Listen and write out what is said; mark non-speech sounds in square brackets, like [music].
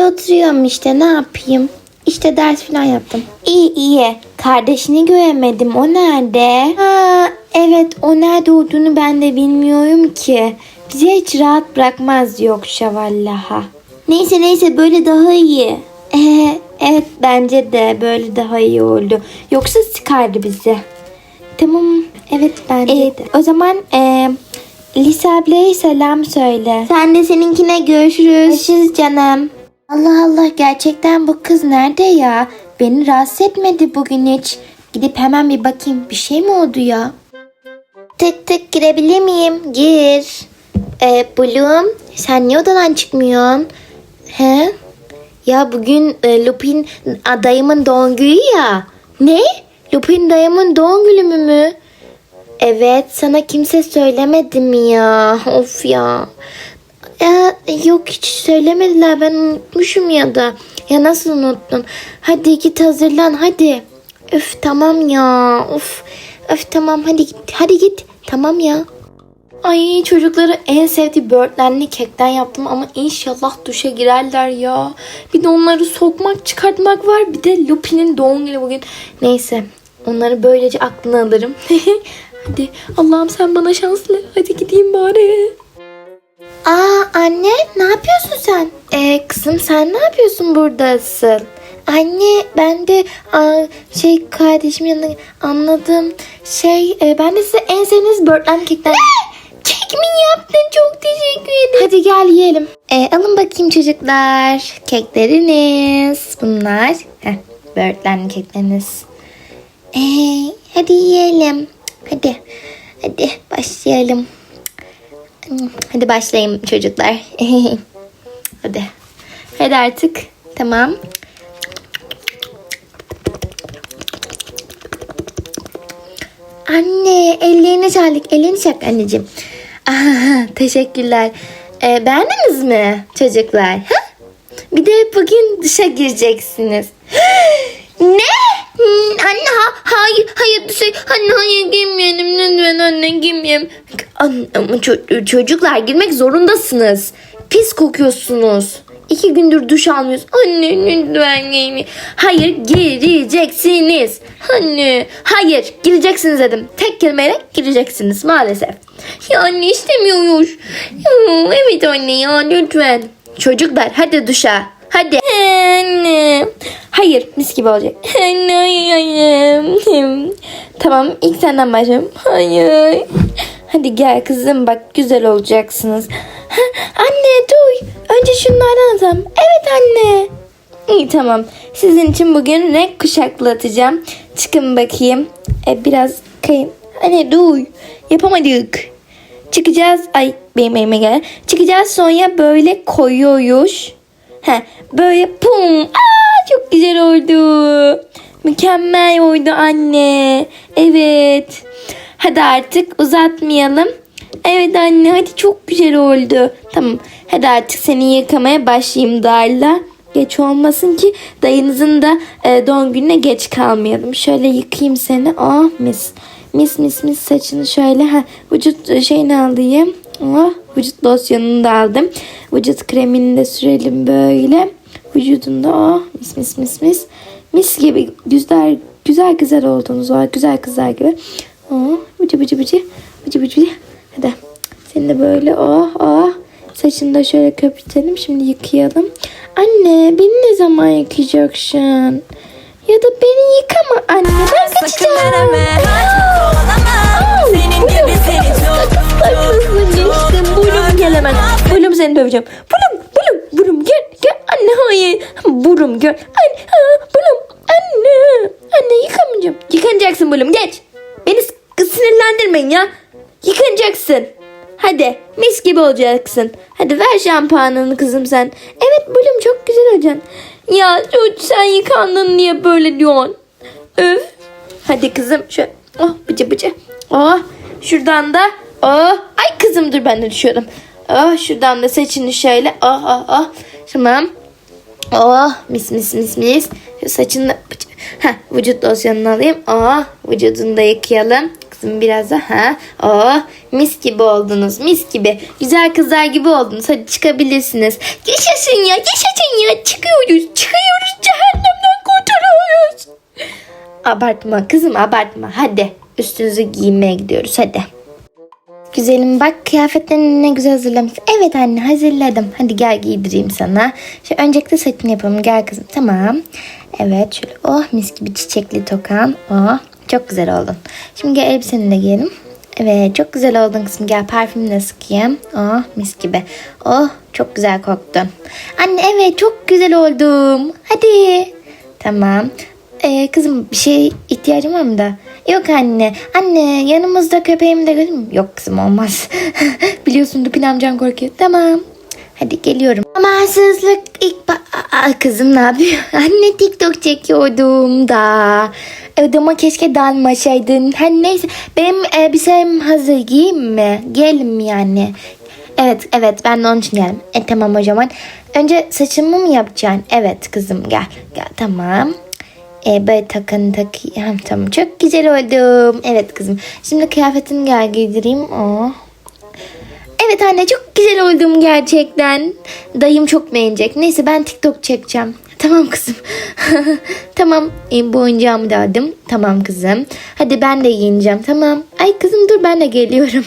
öyle oturuyorum işte ne yapayım. İşte ders falan yaptım. İyi iyi. Kardeşini göremedim. O nerede? Ha, evet o nerede olduğunu ben de bilmiyorum ki. Bizi hiç rahat bırakmaz yoksa vallaha. Neyse neyse böyle daha iyi. Ee, evet bence de böyle daha iyi oldu. Yoksa sıkardı bizi. Tamam. Evet bence de. O zaman e, Lisa ablaya selam söyle. Sen de seninkine görüşürüz. Görüşürüz canım. Allah Allah gerçekten bu kız nerede ya? Beni rahatsız etmedi bugün hiç. Gidip hemen bir bakayım. Bir şey mi oldu ya? Tık tık girebilir miyim? Gir. Ee, Bloom sen niye odadan çıkmıyorsun? He? Ya bugün e, Lupin dayımın doğum günü ya. Ne? Lupin dayımın doğum günü mü mü? Evet sana kimse söylemedi mi ya? Of ya. Ya, yok hiç söylemediler ben unutmuşum ya da. Ya nasıl unuttun? Hadi git hazırlan hadi. Öf tamam ya. Of. Öf tamam hadi git. Hadi git. Tamam ya. Ay çocukları en sevdiği böğürtlenli kekten yaptım ama inşallah duşa girerler ya. Bir de onları sokmak çıkartmak var. Bir de Lupi'nin doğum günü bugün. Neyse onları böylece aklına alırım. [laughs] Hadi Allah'ım sen bana şans ver. Hadi gideyim bari. Anne ne yapıyorsun sen? Ee, kızım sen ne yapıyorsun burada asıl? Anne ben de aa, şey kardeşim yanına anladım. Şey e, ben de size en sevdiğiniz böğürtlen kekten... Kek mi yaptın? Çok teşekkür ederim. Hadi gel yiyelim. E, alın bakayım çocuklar. Kekleriniz. Bunlar. Heh, böğürtlenli kekleriniz. E, hadi yiyelim. Hadi. Hadi başlayalım. Hadi başlayayım çocuklar. [laughs] Hadi. Hadi artık. Tamam. Anne ellerini çarlık. Ellerini çak anneciğim. Aha, teşekkürler. Ee, beğendiniz mi çocuklar? Ha? Bir de bugün dışa gireceksiniz. [gasps] ne? Hmm, Anne ha, hayır hayır dışa anne hayır girmeyelim lütfen anne girmeyelim. Anne, ama ço- çocuklar girmek zorundasınız. Pis kokuyorsunuz. İki gündür duş almıyoruz. Anne lütfen girmeyin. Hayır gireceksiniz. Anne hayır gireceksiniz dedim. Tek kelimeyle gireceksiniz maalesef. Ya anne istemiyoruz. Ya, evet anne ya lütfen. Çocuklar hadi duşa. Hadi. Anne. Hayır mis gibi olacak. Anne hayır. Tamam ilk senden başlayalım. Hayır. Hadi gel kızım bak güzel olacaksınız. Ha, anne duy. Önce şunlardan atalım. Evet anne. İyi tamam. Sizin için bugün renk kuşaklı atacağım. Çıkın bakayım. E, biraz kayın. Anne duy. Yapamadık. Çıkacağız. Ay benim elime gel. Çıkacağız sonra böyle koyuyoruz. He, böyle pum. Aa, çok güzel oldu. Mükemmel oldu anne. Evet. Hadi artık uzatmayalım. Evet anne hadi çok güzel oldu. Tamam hadi artık seni yıkamaya başlayayım Darla. Geç olmasın ki dayınızın da e, doğum gününe geç kalmayalım. Şöyle yıkayayım seni. Oh mis. Mis mis mis saçını şöyle ha, vücut şeyini alayım. Oh, vücut losyonunu da aldım. Vücut kremini de sürelim böyle. Vücudunda oh mis mis mis mis. Mis gibi güzel güzel güzel oldunuz. Oh, güzel kızlar gibi. Oh, bıcı bıcı bıcı. Bıcı bıcı bıcı. Hadi. Seni de böyle oh oh. Saçını da şöyle köpürtelim. Şimdi yıkayalım. Anne beni ne zaman yıkayacaksın? Ya da beni yıkama anne. Ben Sakın kaçacağım. deneme artık olamam Senin gibi seni çok Haklısın geçtim. Gel hemen. Burum seni döveceğim. Burum, burum, burum gel, gel. Anne hayır. Burum gel. Anne, ha, burum. Anne. Anne yıkamayacağım. Yıkanacaksın burum geç. Beni sinirlendirmeyin ya. Yıkanacaksın. Hadi mis gibi olacaksın. Hadi ver şampuanını kızım sen. Evet burum çok güzel olacaksın. Ya çocuğum sen yıkandın niye böyle diyorsun? Öf. Hadi kızım şu oh bıcı bıcı. Oh şuradan da oh ay kızım dur ben de düşüyorum. Oh şuradan da saçını şöyle oh oh oh tamam. Oh mis mis mis mis. Şu saçını da Heh, vücut losyonunu alayım. Oh vücudunu da yıkayalım. kızım biraz daha. Oh mis gibi oldunuz mis gibi. Güzel kızlar gibi oldunuz. Hadi çıkabilirsiniz. Yaşasın ya yaşasın ya. Çıkıyoruz çıkıyoruz cehennemden kurtuluyoruz. Abartma kızım abartma. Hadi üstünüzü giymeye gidiyoruz hadi. Güzelim bak kıyafetlerini ne güzel hazırlamışsın. Evet anne hazırladım. Hadi gel giydireyim sana. Şu öncelikle saçını yapalım. Gel kızım. Tamam. Evet şöyle oh mis gibi çiçekli tokan. Oh çok güzel oldun. Şimdi gel elbiseni de giyelim. Evet çok güzel oldun kızım. Gel parfümünü de sıkayım. Oh mis gibi. Oh çok güzel koktun. Anne evet çok güzel oldum. Hadi. Tamam. Ee, kızım bir şey ihtiyacım var mı da? Yok anne. Anne yanımızda köpeğimi de mü? Yok kızım olmaz. [laughs] Biliyorsun Dupin amcan korkuyor. Tamam. Hadi geliyorum. Amansızlık ilk Aa, kızım ne yapıyor? [laughs] Anne TikTok çekiyordum da. Ödeme keşke dalmasaydın. Her neyse benim elbisem hazır giyeyim mi? Gelim yani? Evet evet ben de onun için geldim. E tamam o zaman. Önce saçımı mı yapacaksın? Evet kızım gel. Gel tamam. E, böyle takın takayım. Tamam çok güzel oldum. Evet kızım. Şimdi kıyafetini gel giydireyim. Oh. Evet anne çok güzel oldum gerçekten. Dayım çok beğenecek. Neyse ben TikTok çekeceğim. Tamam kızım. [laughs] tamam. E, bu da aldım. Tamam kızım. Hadi ben de giyineceğim. Tamam. Ay kızım dur ben de geliyorum.